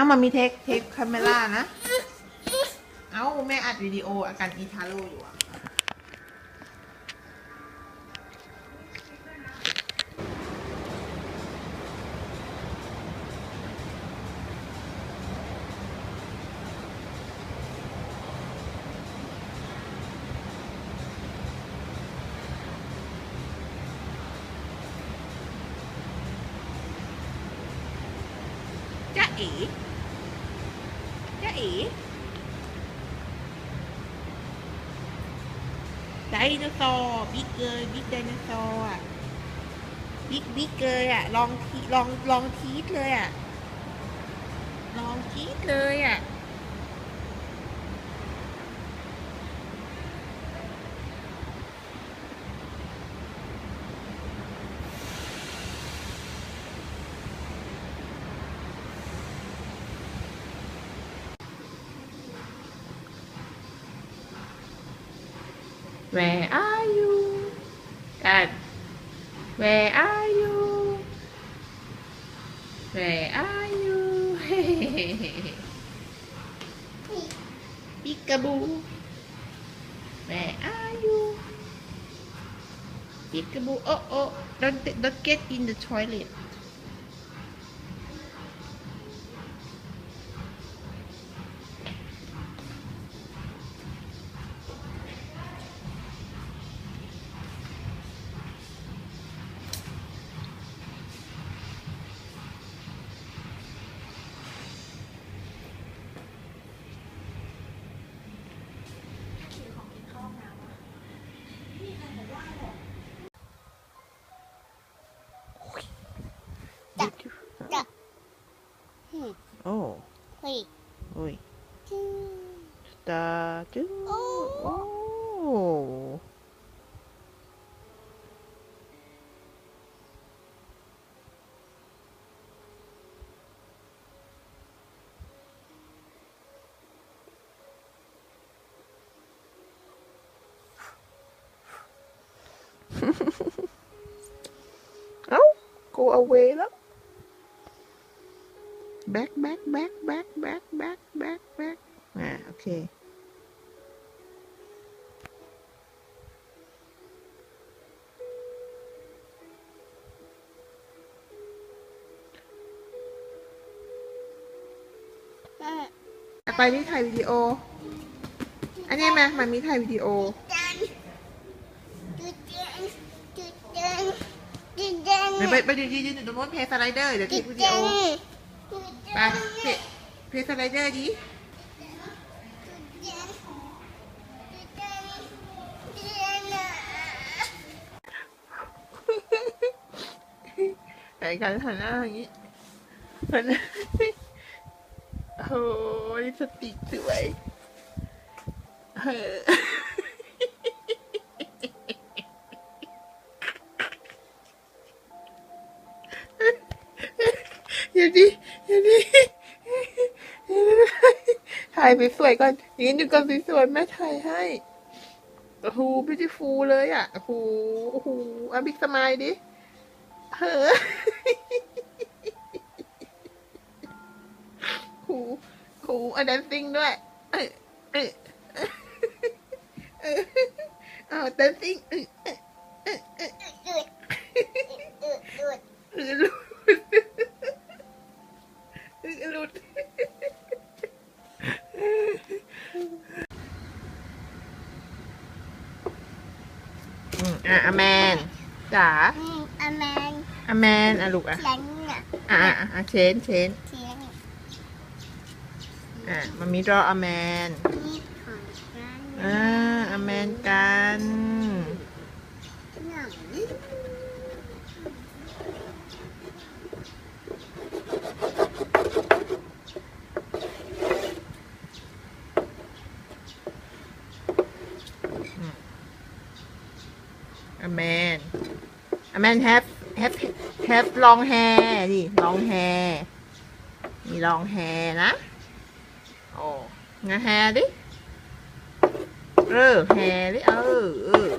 อ้าวมันมีเทคเทคคาเมล่านะ เอ้าแม่อัดวิดีโออาการอีทาโร่อยู่อะจ๊ะเอ๋ จ้าเอ๋ไดโนเสาร์บิ๊กเกยบิ๊กไดโนเสาร์อะบิ๊กบิ๊กเกยอะลองทีลองลองทีสเลยอะลองทีสเลยอะ Where are you? Dad. Where are you? Where are you? Peekaboo. Where are you? Peekaboo. Oh, oh. Don't, don't get in the toilet. Wait. Wait. Star. Oh. oh. oh, go away, look. back back back back back back back back. À ok. À, đi thầy video. Anh em à mày mới thầy video. Mày bây bây giờ đi đi đúng muốn phe slide đây để thấy video. Basket. Pesan raja lagi. Tak ikan sana lagi. Sana. Oh, ini setik Hei, hei, Jadi... ถ่ายสวยๆก่อนยืนอยู่ก่อนสวยๆแม่ถ่ายให้โอ้โห beautiful เลยอะโอ้โหโอ้โหอะบิ๊กสมายดิเฮ้อหูหูอันนั้นซิงด้วยเออเออเออเอาแต่ซิงเออเออเออ อืมอะอาแมนจ๋าอืมอแมนอาแมนอะลูกอะเสียงอะอะอะอะเชนเชนเสียงอะมันมีรออาแมนนี่ของกันอ่าอาแมนกันหนัง a man a man have have have long hair นี่ long hair มี long hair นะ โอ้งา hair ดิ เออ hair ดิ เออเออ